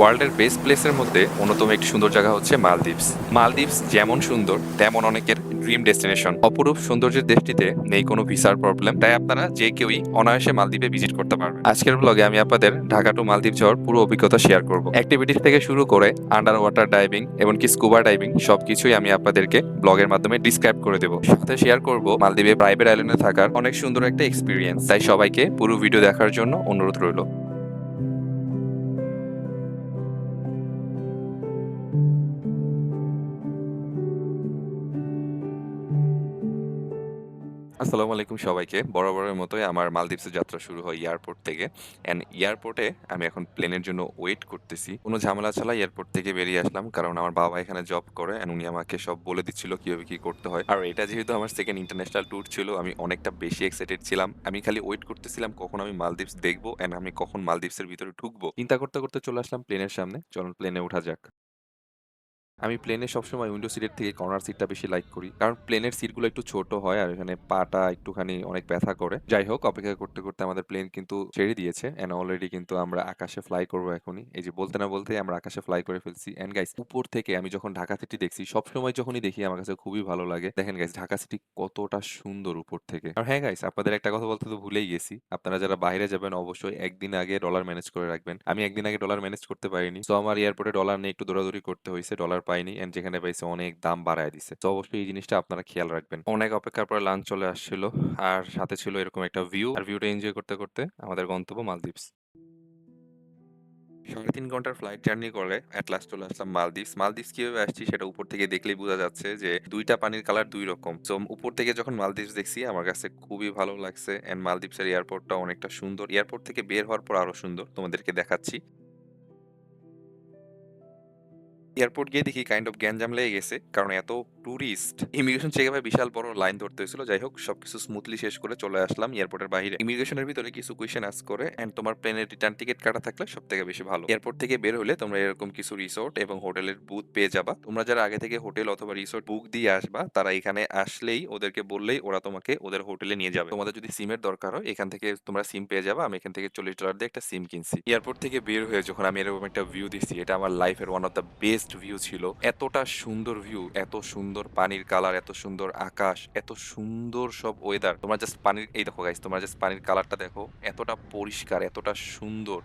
ওয়ার্ল্ডের বেস্ট প্লেসের মধ্যে অন্যতম একটি সুন্দর জায়গা হচ্ছে মালদ্বীপস। মালদ্বীপস যেমন সুন্দর, তেমন অনেকের ড্রিম ডেস্টিনেশন অপরূপ সৌন্দর্যের দেশটিতে নেই কোনো ভিসার প্রবলেম তাই আপনারা যে কেউই অনায়াসে মালদ্বীপে ভিজিট করতে পারবেন। আজকের ব্লগে আমি আপনাদের ঢাকা টু মালদ্বীপ যাওয়ার পুরো অভিজ্ঞতা শেয়ার করব। অ্যাক্টিভিটিস থেকে শুরু করে আন্ডার ওয়াটার ডাইভিং এমনকি স্কুবা ডাইভিং সবকিছুই আমি আপনাদেরকে ব্লগের মাধ্যমে ডিসক্রাইব করে দেবো। সাথে শেয়ার করব মালদ্বীপে প্রাইভেট আইল্যান্ডে থাকার অনেক সুন্দর একটা এক্সপিরিয়েন্স তাই সবাইকে পুরো ভিডিও দেখার জন্য অনুরোধ রইল। আসসালামু আলাইকুম সবাইকে। বরাবরের মতোই আমার মালদ্বীপসের যাত্রা শুরু হয় এয়ারপোর্ট থেকে। অ্যান্ড এয়ারপোর্টে আমি এখন প্লেনের জন্য ওয়েট করতেছি। কোনো ঝামেলা ছাড়া এয়ারপোর্ট থেকে বেরিয়ে আসলাম। কারণ আমার বাবা এখানে জব করে অ্যান্ড উনি আমাকে সব বলে দিচ্ছিল কীভাবে কী করতে হয়। আর এটা যেহেতু আমার সেকেন্ড ইন্টারন্যাশনাল ট্যুর ছিল, আমি অনেকটা বেশি এক্সাইটেড ছিলাম। আমি খালি ওয়েট করতেছিলাম কখন আমি মালদ্বীপস দেখব অ্যান্ড আমি কখন মালদ্বীপসের ভিতরে ঢুকবো। চিন্তা করতে করতে চলে আসলাম প্লেনের সামনে। চলুন প্লেনে ওঠা যাক। আমি প্লেনে সবসময় উইন্ডো সিটের থেকে কর্নার সিটটা বেশি লাইক করি। কারণ প্লেনের সিটগুলো একটু ছোট হয় আর এখানে পাটা একটুখানি অনেক ব্যথা করে। যাই হোক, অপেক্ষা করতে করতে আমাদের প্লেন কিন্তু ছেড়ে দিয়েছে এন্ড অলরেডি কিন্তু আমরা আকাশে ফ্লাই করব এখনই। এই যে বলতে না বলতে আমরা আকাশে ফ্লাই করে ফেলছি। এন্ড গাইস উপর থেকে আমি যখন ঢাকা সিটি দেখছি, সবসময় যখনই দেখি আমার কাছে খুবই ভালো লাগে। দেখেন গাইস ঢাকা সিটি কতটা সুন্দর উপর থেকে। আর হ্যাঁ গাইস আপনাদের একটা কথা বলতে তো ভুলেই গেছি। আপনারা যারা বাইরে যাবেন, অবশ্যই একদিন আগে ডলার ম্যানেজ করে রাখবেন। আমি একদিন আগে ডলার ম্যানেজ করতে পারিনি। তো আমার এয়ারপোর্টে ডলার নিয়ে একটু দৌড়াদৌড়ি করতে হয়েছে। ডলার পাইনি এন্ড যেখানে পাইছে অনেক দাম বাড়ায় দিছে। তো অবশ্যই এই জিনিসটা আপনারা খেয়াল রাখবেন। অনেক অপেক্ষার পরে লাঞ্চ চলে আসছিল আর সাথে ছিল এরকম একটা ভিউ আর ভিউটা এনজয় করতে করতে আমাদের গন্তব্য মালদ্বীপস। সাড়ে তিন ঘণ্টার ফ্লাইট জার্নি করে অ্যাট লাস্ট চলে আসলাম মালদ্বীপস। মালদ্বীপস কীভাবে আসছি সেটা উপর থেকে দেখলেই বোঝা যাচ্ছে যে দুইটা পানির কালার দুই রকম। তো উপর থেকে যখন মালদ্বীপস দেখছি আমার কাছে খুবই ভালো লাগছে এন্ড মালদ্বীপসের এয়ারপোর্টটা অনেকটা সুন্দর। এয়ারপোর্ট থেকে বের হওয়ার পর আরও সুন্দর তোমাদেরকে দেখাচ্ছি। এয়ারপোর্ট গিয়ে দেখি কাইন্ড অফ গ্যাঞ্জাম লেগে গেছে, কারণ এত ট্যুরিস্ট ইমিগ্রেশন চেক আপে বিশাল বড় লাইন ধরতে হয়েছিল। যাই হোক, সবকিছু স্মুথলি শেষ করে চলে আসলাম এয়ারপোর্টের বাইরে ইমিগ্রেশনের ভিতরে কিছু কোয়েশ্চেন আস করে এন্ড তোমার প্লেনের রিটার্ন টিকিট কাটা থাকলে সব থেকে বেশি ভালো। এয়ারপোর্ট থেকে বের হলে তোমরা এরকম কিছু রিসোর্ট এবং হোটেলের বুথ পেয়ে যাবা। তোমরা যারা আগে থেকে হোটেল অথবা রিসোর্ট বুক দিয়ে আসবা, তারা এখানে আসলেই ওদেরকে বললেই ওরা তোমাকে ওদের হোটেলে নিয়ে যাবে। তোমাদের যদি সিমের দরকার হয়, এখান থেকে তোমরা সিম পেয়ে যাবা। আমি এখান থেকে চল্লিশ ডলার দিয়ে একটা সিম কিনছি। এয়ারপোর্ট থেকে বের হয়ে যখন আমি এরকম একটা ভিউ দিচ্ছি, এটা আমার লাইফের one of the best view ছিল। এতটা সুন্দর ভিউ এত সুন্দর পানির কালার এত সুন্দর আকাশ, এত সুন্দর সব ওয়েদার তোমার জাস্ট পানির, এই দেখো গাইস তোমার জাস্ট পানির কালারটা দেখো। এতটা পরিষ্কার, এতটা সুন্দর।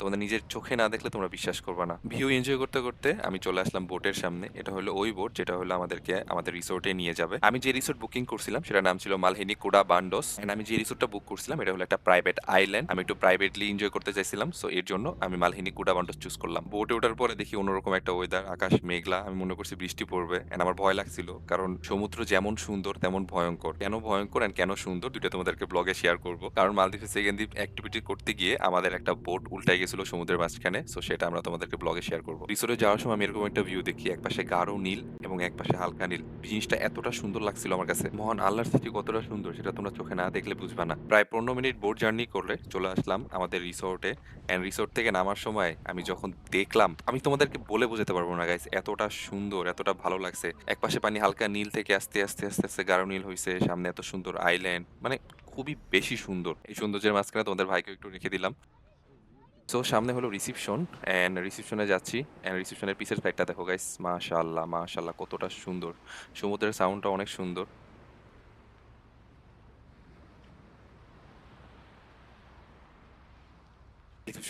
তোমাদের নিজের চোখে না দেখলে তোমরা বিশ্বাস করবে না। ভিউ এনজয় করতে করতে আমি চলে আসলাম বোটের সামনে। এটা হলো ওই বোট যেটা হলো আমাদেরকে আমাদের রিসোর্টে নিয়ে যাবে। আমি যে রিসোর্ট বুকিং করছিলাম সেটার নাম ছিল মালহিনী কোডা বান্ডোস। এন্ড আমি যে রিসোর্টটা বুক করছিলাম এটা হলো একটা প্রাইভেট আইল্যান্ড আমি একটু প্রাইভেটলি এনজয় করতে চাইছিলাম সো এর জন্য আমি মালহিনী কোডা বান্ডোস চুজ করলাম। বোটে ওঠার পরে দেখি অন্যরকম একটা ওয়েদার আকাশ মেঘলা। আমি মনে করছি বৃষ্টি পড়বে। এন্ড আমার ভয় লাগছিল, কারণ সমুদ্র যেমন সুন্দর, তেমন ভয়ঙ্কর। কেন ভয়ঙ্কর এন্ড কেন সুন্দর দুটো তোমাদেরকে ব্লগে শেয়ার করব। কারণ মালদ্বীপের সেকেন্ড দ্বীপ অ্যাক্টিভিটি করতে গিয়ে আমাদের একটা বোট উল্টাই গেছিল সমুদ্রের মাঝখানে সো সেটা আমরা তোমাদেরকে ব্লগে শেয়ার করব। রিসোর্টে যাওয়ার সময় আমি এরকম একটা ভিউ দেখি একপাশে গাঢ় নীল এবং একপাশে হালকা নীল। জিনিসটা এতটা সুন্দর লাগছিল আমার কাছে। মহান আল্লাহর সৃষ্টি কতটা সুন্দর, সেটা তোমরা চোখে না দেখলে বুঝবে না। প্রায় পনেরো মিনিট বোট জার্নি করলে চলে আসলাম আমাদের রিসোর্টে অ্যান্ড রিসোর্ট থেকে নামার সময় আমি যখন দেখলাম, আমি তোমাদেরকে বলে বোঝাতে পারব না গাইস এতটা সুন্দর, এতটা ভালো লাগছে। একপাশে পানি হালকা নীল থেকে আস্তে আস্তে আস্তে আস্তে গাঢ় নীল হয়েছে সামনে এত সুন্দর আইল্যান্ড মানে খুবই বেশি সুন্দর। এই সৌন্দর্যের মাঝখানে তোমাদের ভাইকে একটু রেখে দিলাম। সো সামনে হলো রিসিপশন অ্যান্ড রিসিপশনে যাচ্ছি অ্যান্ড রিসিপশনের পিসের সাইডটা দেখো গাইস মাশাল্লাহ মাশাল্লাহ কতটা সুন্দর। সমুদ্রের সাউন্ডটা অনেক সুন্দর।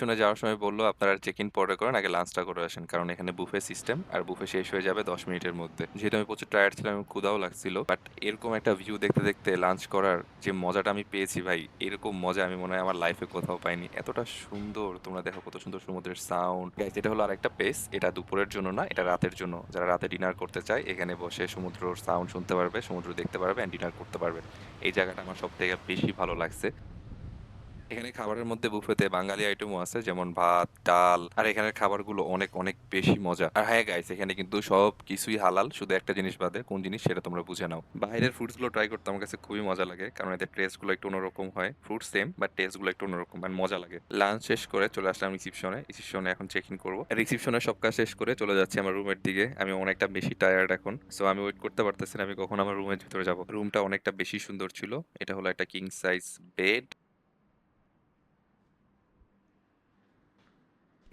রিসেপশনে যাওয়ার সময় বলল, আপনারা চেক ইন পরে করেন, আগে লাঞ্চটা করে আসেন, কারণ এখানে বুফে সিস্টেম আর বুফে শেষ হয়ে যাবে দশ মিনিটের মধ্যে। যেহেতু আমি প্রচুর টায়ার্ড ছিলাম এবং ক্ষুদাও লাগছিল বাট এরকম একটা ভিউ দেখতে দেখতে লাঞ্চ করার যে মজাটা আমি পেয়েছি ভাই, এরকম মজা আমি মনে হয় আমার লাইফে কোথাও পাইনি। এতটা সুন্দর, তোমরা দেখো কত সুন্দর সমুদ্রের সাউন্ড এটা হলো আরেকটা প্লেস এটা দুপুরের জন্য না, এটা রাতের জন্য। যারা রাতে ডিনার করতে চায়, এখানে বসে সমুদ্রর সাউন্ড শুনতে পারবে, সমুদ্র দেখতে পারবে অ্যান্ড ডিনার করতে পারবে। এই জায়গাটা আমার সব থেকে বেশি ভালো লাগছে। এখানে খাবারের মধ্যে বুফেতে বাঙালি আইটেমও আছে, যেমন ভাত, ডাল। আর এখানের খাবারগুলো অনেক অনেক বেশি মজা। আর হ্যাঁ গাইস এখানে কিন্তু সব কিছুই হালাল, শুধু একটা জিনিস বাদে, কোন জিনিস সেটা তোমরা বুঝে নাও। বাইরের ফ্রুটসগুলো ট্রাই করতে আমার কাছে খুবই মজা লাগে, কারণ এদের টেস্টগুলো একটু অন্যরকম হয়। ফ্রুট সেম বাট টেস্টগুলো একটু অন্যরকম মানে মজা লাগে। লাঞ্চ শেষ করে চলে আসলাম রিসিপশনে রিসিপশনে এখন চেক ইন করব। রিসিপশনে সব কাজ শেষ করে চলে যাচ্ছি আমার রুমের দিকে। আমি অনেকটা বেশি টায়ার্ড এখন সো আমি ওয়েট করতে পারতেছি না, আমি কখন আমার রুমের ভিতরে যাব। রুমটা অনেকটা বেশি সুন্দর ছিল। এটা হলো একটা কিং সাইজ বেড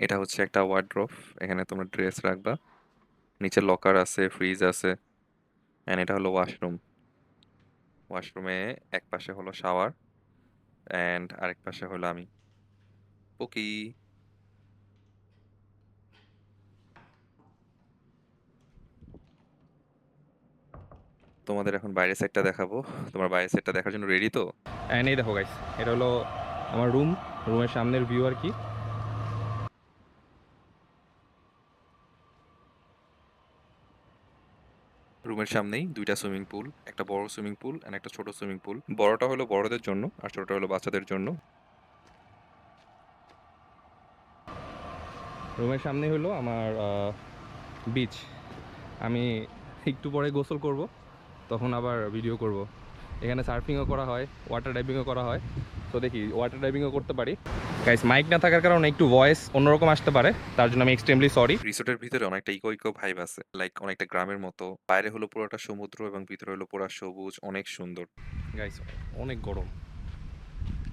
এটা হচ্ছে একটা ওয়ার্ড্রোব এখানে তোমরা ড্রেস রাখবা। নিচে লকার আছে ফ্রিজ আছে অ্যান্ড এটা হলো ওয়াশরুম ওয়াশরুমে এক পাশে হলো শাওয়ার অ্যান্ড আরেক পাশে হলো আমি। পকি তোমাদের এখন বাইরের সাইডটা দেখাবো। তোমার বাইরের সাইডটা দেখার জন্য রেডি তো? অ্যান্ড এই দেখো গাইস এটা হলো আমার রুম রুমের সামনের ভিউ আর কি। রুমের সামনেই দুইটা সুইমিং পুল, একটা বড় সুইমিং পুল এন্ড একটা ছোট সুইমিং পুল। বড়টা হলো বড়দের জন্য আর ছোটটা হলো বাচ্চাদের জন্য। রুমের সামনে হলো আমার বিচ আমি একটু পরে গোসল করব, তখন আবার ভিডিও করব। এখানে সার্ফিংও করা হয় ওয়াটার ডাইভিংও করা হয়। তো দেখি ওয়াটার ডাইভিংও করতে পারি। গাইস মাইক না থাকার কারণে একটু ভয়েস অন্যরকম আসতে পারে তার জন্য আমি এক্সট্রিমলি সরি রিসোর্টের ভিতরে অনেকটা ইকো ইকো ভাইব আছে লাইক অনেকটা গ্রামের মতো। বাইরে হলো পুরোটা সমুদ্র এবং ভিতরে হলো পুরা সবুজ অনেক সুন্দর। গাইস অনেক গরম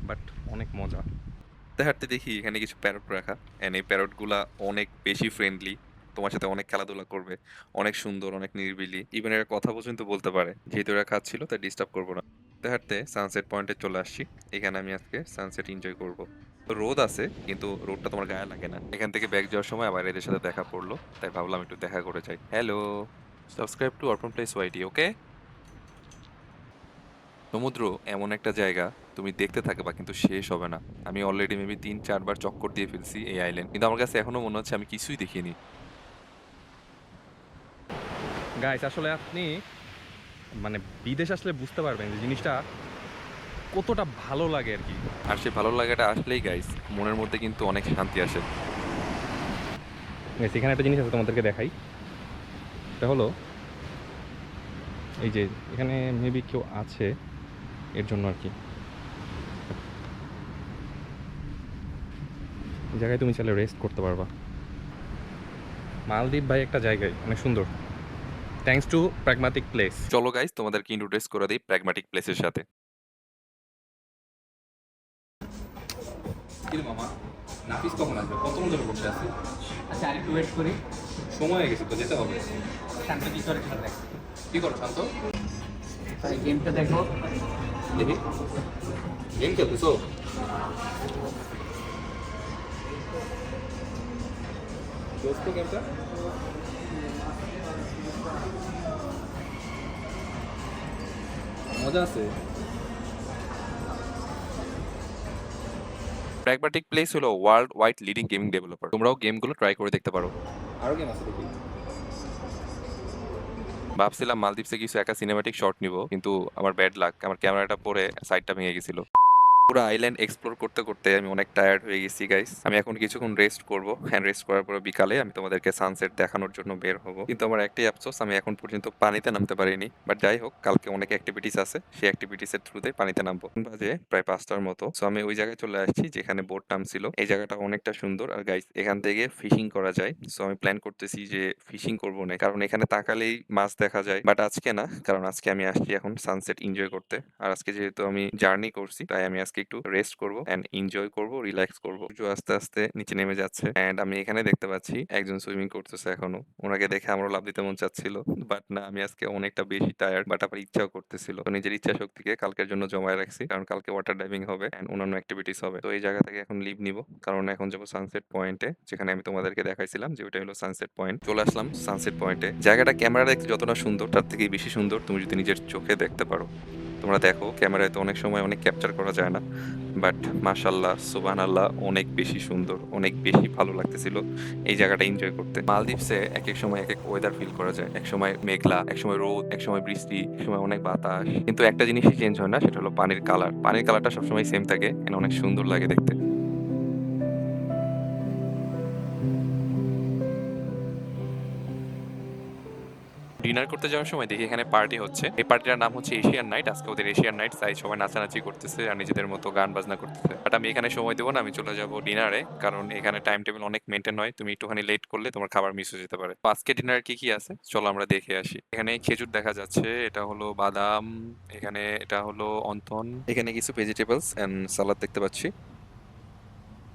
বাট অনেক মজা। হাঁটতে হাঁটতে দেখি এখানে কিছু প্যারট রাখা এন্ড এই প্যারটগুলা অনেক বেশি ফ্রেন্ডলি তোমার সাথে অনেক খেলাধুলা করবে অনেক সুন্দর অনেক নিরিবিলি। ইভেন এরা কথা পর্যন্ত বলতে পারে যেহেতু এরা খাচ্ছিল তাই ডিস্টার্ব করব না। হাঁটতে হাঁটতে সানসেট পয়েন্টে চলে আসছি এখানে আমি আজকে সানসেট এনজয় করব। রোদ আছে, কিন্তু রোদটা তোমার গায়ে লাগে না। এখান থেকে ব্যাগ যাওয়ার সময় আবার এদের সাথে দেখা পড়ল তাই ভাবলাম একটু দেখা করে যাই। Hello subscribe to Arpan plays YT okay সমুদ্র এমন একটা জায়গা, তুমি দেখতে থাকবা কিন্তু শেষ হবে না। আমি অলরেডি মেবি তিন চারবার চক্কর দিয়ে ফেলছি এই আইল্যান্ড কিন্তু আমার কাছে এখনও মনে হচ্ছে আমি কিছুই দেখিনি। গাইস আসলে আপনি মানে বিদেশ আসলে বুঝতে পারবেন যে জিনিসটা কতটা ভালো লাগে আর কি? আর সেই ভালো লাগাটা আসলেই গাইস মনের মধ্যে কিন্তু অনেক শান্তি আসে। এখানে একটা জিনিস আছে তোমাদেরকে দেখাই। এটা হলো এই যে এখানে মেবি কেউ আছে এর জন্য আর কি। জায়গায় তুমি চাইলে রেস্ট করতে পারবা। মালদ্বীপ ভাই একটা জায়গায় অনেক সুন্দর। থ্যাঙ্কস টু প্র্যাগমাটিক প্লেস চলো গাইস তোমাদেরকে ইন্ট্রোডিউস করে দিই প্র্যাগম্যাটিক প্লেসের সাথে। মামা? নাফিস কখন আসবে? কত ধরে বসে আছে আচ্ছা আরেকটু ওয়েট করি। সময় হয়ে গেছে তো যেতে হবে। শান্ত কি করে খেলা দেখ? কি করো শান্ত? তাই গেমটা দেখো। দেখি। গেম খেলতেছো? দোস্ত গেমটা? মজা আছে? প্র্যাগম্যাটিক প্লেস হলো world wide leading gaming developer তোমরাও গেমগুলো ট্রাই করে দেখতে পারো। আরও গেম আছে দেখি। ভাবছিলাম মালদ্বীপসে কিছু একা সিনেমাটিক শট নিব কিন্তু আমার ব্যাড লাক আমার ক্যামেরাটা পরে সাইডটা ভেঙে গেছিল। পুরো আইল্যান্ড এক্সপ্লোর করতে করতে আমি অনেক টায়ার্ড হয়ে গেছি গাইস আমি এখন কিছুক্ষণ রেস্ট করব। হ্যান্ড রেস্ট করার পর বিকালে আমি তোমাদেরকে সানসেট দেখানোর জন্য বের হব। কিন্তু আমার একটাই আফসোস, আমি এখন পর্যন্ত পানিতে নামতে পারিনি। বাট যাই হোক, কালকে অনেক অ্যাক্টিভিটিস আছে। সেই অ্যাক্টিভিটিসের থ্রুতে পানিতে নামবো। বাজে প্রায় পাঁচটার মতো। সো আমি ওই জায়গায় চলে আসছি যেখানে বোট নামছিল। এই জায়গাটা অনেকটা সুন্দর। আর গাইস এখান থেকে ফিশিং করা যায়। সো আমি প্ল্যান করতেছি যে ফিশিং করব না। কারণ এখানে তাকালেই মাছ দেখা যায়। বাট আজকে না, কারণ আজকে আমি আসছি এখন সানসেট এনজয় করতে। আর আজকে যেহেতু আমি জার্নি করছি, তাই আমি আজকে একটু রেস্ট করব এন্ড এনজয় করব রিল্যাক্স করব। সূর্য আস্তে আস্তে নিচে নেমে যাচ্ছে এন্ড আমি এখানে দেখতে পাচ্ছি একজন সুইমিং করতেছে এখনও। ওনাকে দেখে আমারও লাভ দিতে মন চাচ্ছিল বাট না, আমি আজকে অনেকটা বেশি টায়ার্ড বাট আবার ইচ্ছাও করতেছিল। তো নিজের ইচ্ছা শক্তিকে কালকের জন্য জমায় রাখছি, কারণ কালকে ওয়াটার ডাইভিং হবে এন্ড অন্যান্য অ্যাক্টিভিটিস হবে। তো এই জায়গা থেকে এখন লিভ নিব, কারণ এখন যাব সানসেট পয়েন্টে যেখানে আমি তোমাদেরকে দেখাইছিলাম যে ওইটা হলো সানসেট পয়েন্ট চলে আসলাম সানসেট পয়েন্টে জায়গাটা ক্যামেরা দেখতে যতটা সুন্দর, তার থেকে বেশি সুন্দর। তুমি যদি নিজের চোখে দেখতে পারো। তোমরা দেখো, ক্যামেরায় তো অনেক সময় অনেক ক্যাপচার করা যায় না। বাট মাশাল্লাহ সুবান আল্লাহ অনেক বেশি সুন্দর, অনেক বেশি ভালো লাগতেছিল এই জায়গাটা এনজয় করতে। মালদ্বীপসে এক এক সময় এক এক ওয়েদার ফিল করা যায়। এক সময় মেঘলা, এক সময় রোদ, এক সময় বৃষ্টি, এক সময় অনেক বাতাস। কিন্তু একটা জিনিসই চেঞ্জ হয় না, সেটা হলো পানির কালার পানির কালারটা সবসময় সেম থাকে এখানে অনেক সুন্দর লাগে দেখতে। ডিনার করতে যাওয়ার সময় দেখি এখানে পার্টি হচ্ছে। এই পার্টিটার নাম হচ্ছে এশিয়ান নাইট। আজকে ওদের এশিয়ান নাইট, তাই সবাই নাচানাচি করতেছে আর নিজেদের মতো গান বাজনা করতেছে। বাট আমি এখানে সময় দেবো না, আমি চলে যাব ডিনারে, কারণ এখানে টাইম টেবিল অনেক মেনটেন হয়। তুমি একটুখানি লেট করলে তোমার খাবার মিস হয়ে যেতে পারে। আজকে ডিনার কি কি আছে? চলো আমরা দেখে আসি। এখানে খেজুর দেখা যাচ্ছে, এটা হলো বাদাম, এখানে এটা হলো অন্তন, এখানে কিছু ভেজিটেবলস এন্ড সালাদ দেখতে পাচ্ছি।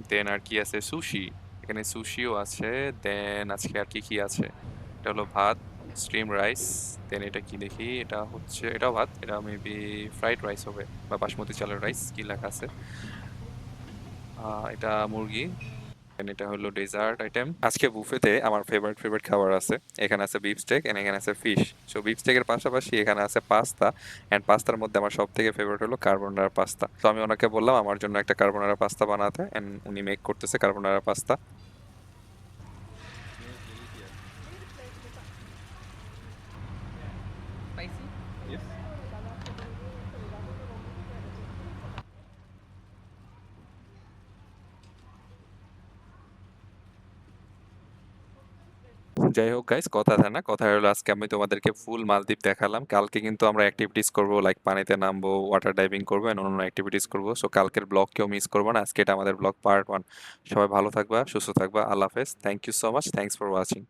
দেন আর কি আছে? সুশি এখানে সুশিও আছে। দেন আজকে আর কি কি আছে? এটা হলো ভাত স্ট্রিম রাইস, দেন এটা কি দেখি? এটা হচ্ছে এটাও ভাত, এটা মেবি ফ্রাইড রাইস হবে বা বাসমতি চালের রাইস কি লেখা আছে? এটা মুরগি এটা হলো ডেজার্ট আইটেম আজকে বুফেতে আমার ফেভারিট ফেভারিট খাবার আছে। এখানে আছে বিফ স্টেক এন্ড এখানে আছে ফিশ সো বিফ স্টেকের পাশাপাশি এখানে আছে পাস্তা এন্ড পাস্তার মধ্যে আমার সব থেকে ফেভারিট হলো কার্বোনারা পাস্তা তো আমি ওনাকে বললাম আমার জন্য একটা কার্বোনারা পাস্তা বানাতে এন্ড উনি মেক করতেছে কার্বোনারা পাস্তা যাই হোক গাইস কথা না। কথা হলো আজকে আমি তোমাদেরকে ফুল মালদ্বীপ দেখালাম। কালকে কিন্তু আমরা অ্যাক্টিভিটিস করব লাইক পানিতে নামবো ওয়াটার ডাইভিং করব, and অন্য অ্যাক্টিভিটিস করব। সো কালকের ব্লগ কেউ মিস করব না। আজকে এটা আমাদের ব্লগ পার্ট ওয়ান সবাই ভালো থাকবা, সুস্থ থাকবা। আল্লাহ হাফেজ। Thank you so much thanks for watching